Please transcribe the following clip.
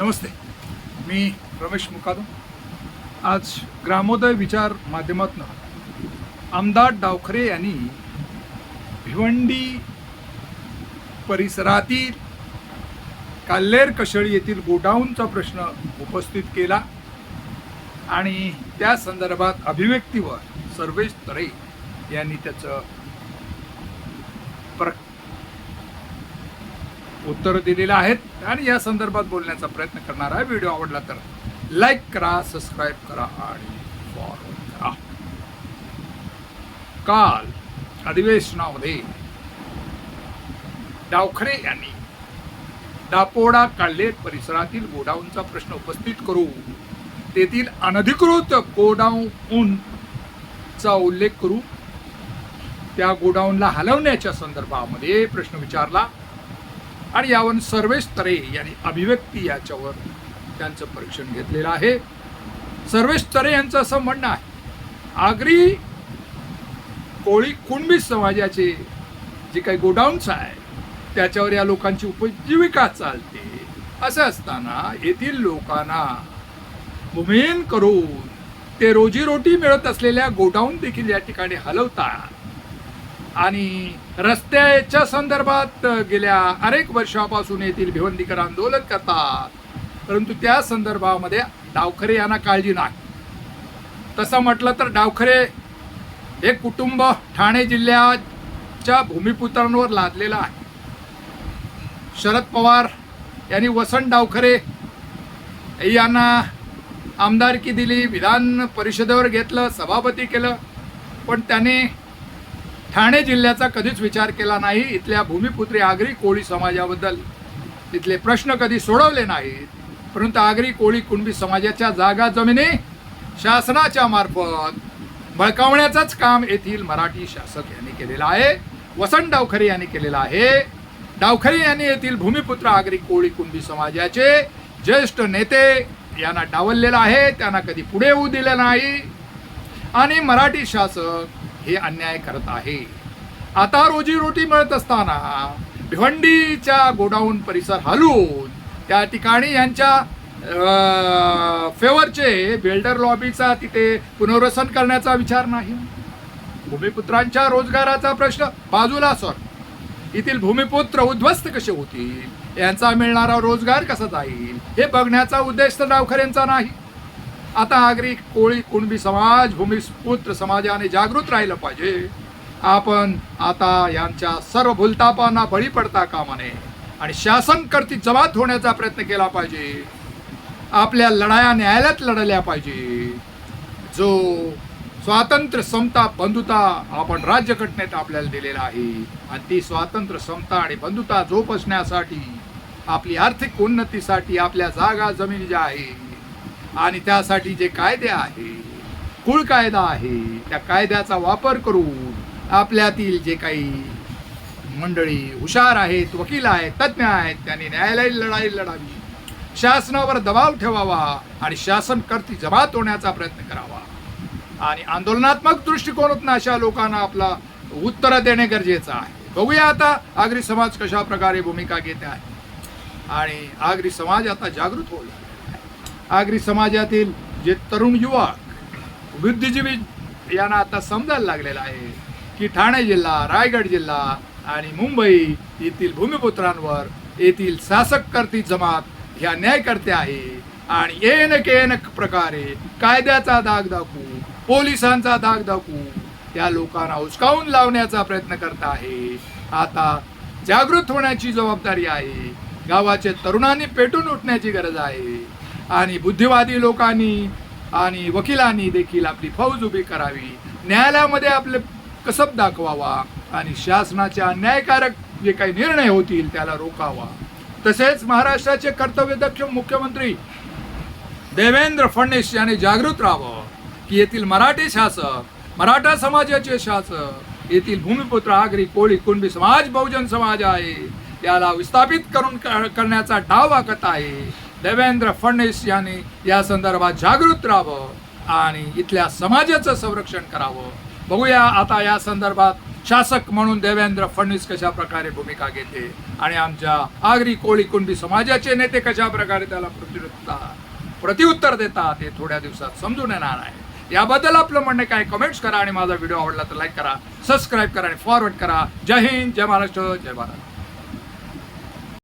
नमस्ते. मी रमेश मुकादम. आज ग्रामोदय विचार माध्यमातून आमदार डावखरे यांनी भिवंडी परिसरातील काल्लेर कशळी येथील गोडाऊनचा प्रश्न उपस्थित केला आणि त्या संदर्भात अभिव्यक्तीवर सर्वेश तरे यांनी त्याचं प्र उत्तर दिलेली आहेत. आणि या संदर्भात बोलण्याचा प्रयत्न करणार आहे. व्हिडिओ आवडला तर लाईक करा सबस्क्राईब करा आणि फॉलो करा. काल अधिवेशनामध्ये डावखरे यांनी दापोडा काढले परिसरातील गोडाऊनचा प्रश्न उपस्थित करू. तेथील अनधिकृत गोडाऊनचा उल्लेख करू. त्या गोडाऊनला हलवण्याच्या संदर्भामध्ये प्रश्न विचारला. आणि यावर सर्वेश तरे यांनी अभिव्यक्ती याच्यावर त्यांचं परीक्षण घेतलेलं आहे. सर्वेश तरे यांचं असं म्हणणं आहे आगरी कोळी कुणबी समाजाचे जे काही गोडाऊन्स आहे त्याच्यावर या लोकांची उपजीविका चालते. असं असताना येथील लोकांना भूमिहीन करून ते रोजीरोटी मिळत असलेल्या गोडाऊन देखील या ठिकाणी हलवतात. आणि रस्त्याच्या संदर्भात गेल्या अनेक वर्षापासून येथील भिवंडीकर आंदोलन करतात. परंतु त्या संदर्भामध्ये डावखरे यांना काळजी नाही. तसं म्हटलं तर डावखरे हे कुटुंब ठाणे जिल्ह्याच्या भूमिपुत्रांवर लादलेलं आहे. शरद पवार यांनी वसंत डावखरे यांना आमदारकी दिली विधान परिषदेवर घेतलं सभापती केलं पण त्याने ठाणे जिल्ह्याचा कधीच विचार केला नाही. इथल्या भूमिपुत्री आगरी कोळी समाजाबद्दल तिथले प्रश्न कधी सोडवले नाहीत. परंतु आगरी कोळी कुणबी समाजाच्या जागा जमिनी शासनाच्या मार्फत बळकावण्याचंच काम येथील मराठी शासक यांनी केलेलं आहे. वसंत डावखरे यांनी केलेलं आहे. डावखरे यांनी येथील भूमिपुत्र आगरी कोळी कुणबी समाजाचे ज्येष्ठ नेते यांना डावललेलं आहे. त्यांना कधी पुढे येऊ दिलं नाही. आणि मराठी शासक हे अन्याय करत आहे. आता रोजीरोटी मिळत असताना भिवंडीच्या गोडाऊन परिसर हलवून त्या ठिकाणी यांच्या फेवरचे बिल्डर लॉबीचा तिथे पुनर्वसन करण्याचा विचार नाही. भूमिपुत्रांच्या रोजगाराचा प्रश्न बाजूला सर. येथील भूमिपुत्र उद्ध्वस्त कसे होतील? यांचा मिळणारा रोजगार कसा जाईल? हे बघण्याचा उद्देश तर डावखऱ्यांचा नाही. आता आगरी कोळी कुणबी समाज भूमिपुत्र समाजाने जागृत राहिलं पाहिजे. आपण आता यांच्या सर्व भूलतापांना बळी पडता कामा नये आणि शासन करती जमात होण्याचा प्रयत्न केला पाहिजे. आपल्या लढाया न्यायालयात लढल्या पाहिजे. जो स्वातंत्र्य समता बंधुता आपण राज्यघटनेत आपल्याला दिलेला आहे आणि ती स्वातंत्र्य समता आणि बंधुता जोपासण्यासाठी आपली आर्थिक उन्नतीसाठी आपल्या जागा जमिनी ज्या आहे आणि त्यासाठी जे कायदे आहे कुळ कायदा आहे त्या कायद्याचा वापर करून आपल्यातील जे काही मंडळी हुशार आहेत वकील आहेत तज्ज्ञ आहेत त्यांनी न्यायालयीन लढाई लढावी. शासनावर दबाव ठेवावा आणि शासन करती जमात होण्याचा प्रयत्न करावा. आणि आंदोलनात्मक दृष्टिकोनातून अशा लोकांना आपला उत्तर देणे गरजेचं आहे. बघूया आता आगरी समाज कशा प्रकारे भूमिका घेते आहे. आणि आगरी समाज आता जागृत होईल. आगरी समाजातील जे तरुण युवक बुद्धिजीवी यांना आता समजायला लागलेलं आहे की ठाणे जिल्हा रायगड जिल्हा आणि मुंबई येथील भूमिपुत्रांवर येथील शासककर्ती जमात ह्या न्यायकर्त्या आहे. आणि येन केन प्रकारे कायद्याचा दाग दाखवू पोलिसांचा दाग दाखवू त्या लोकांना उचकावून लावण्याचा प्रयत्न करत आहे. आता जागृत होण्याची जबाबदारी आहे. गावाचे तरुणांनी पेटून उठण्याची गरज आहे. आणि बुद्धिवादी लोकांनी आणि वकिलांनी देखील आपली फौज उभी करावी. न्यायालयामध्ये आपले कसब दाखवावा आणि शासनाच्या अन्यायकारक जे काही निर्णय होतील त्याला रोखावा. तसेच महाराष्ट्राचे कर्तव्यदक्ष मुख्यमंत्री देवेंद्र फडणवीस यांनी जागृत राहावं की येथील मराठी शासक मराठा समाजाचे शासक येथील भूमिपुत्र आगरी कोळी कुणबी समाज बहुजन समाज आहे याला विस्थापित करून करण्याचा डाव वाकत आहे. देवेंद्र फडणवीस यांनी या संदर्भात जागृत राहावं आणि इथल्या समाजाचं संरक्षण करावं. बघूया आता या संदर्भात शासक म्हणून देवेंद्र फडणवीस कशा प्रकारे भूमिका घेते आणि आमच्या आगरी कोळी कुणबी समाजाचे नेते कशा प्रकारे त्याला प्रत्युत्तर प्रतिउत्तर देतात हे थोड्या दिवसात समजून येणार आहे. याबद्दल आपलं म्हणणं काय कमेंट्स करा आणि माझा व्हिडिओ आवडला तर लाईक करा सबस्क्राईब करा आणि फॉरवर्ड करा. जय हिंद जय महाराष्ट्र जय भारत.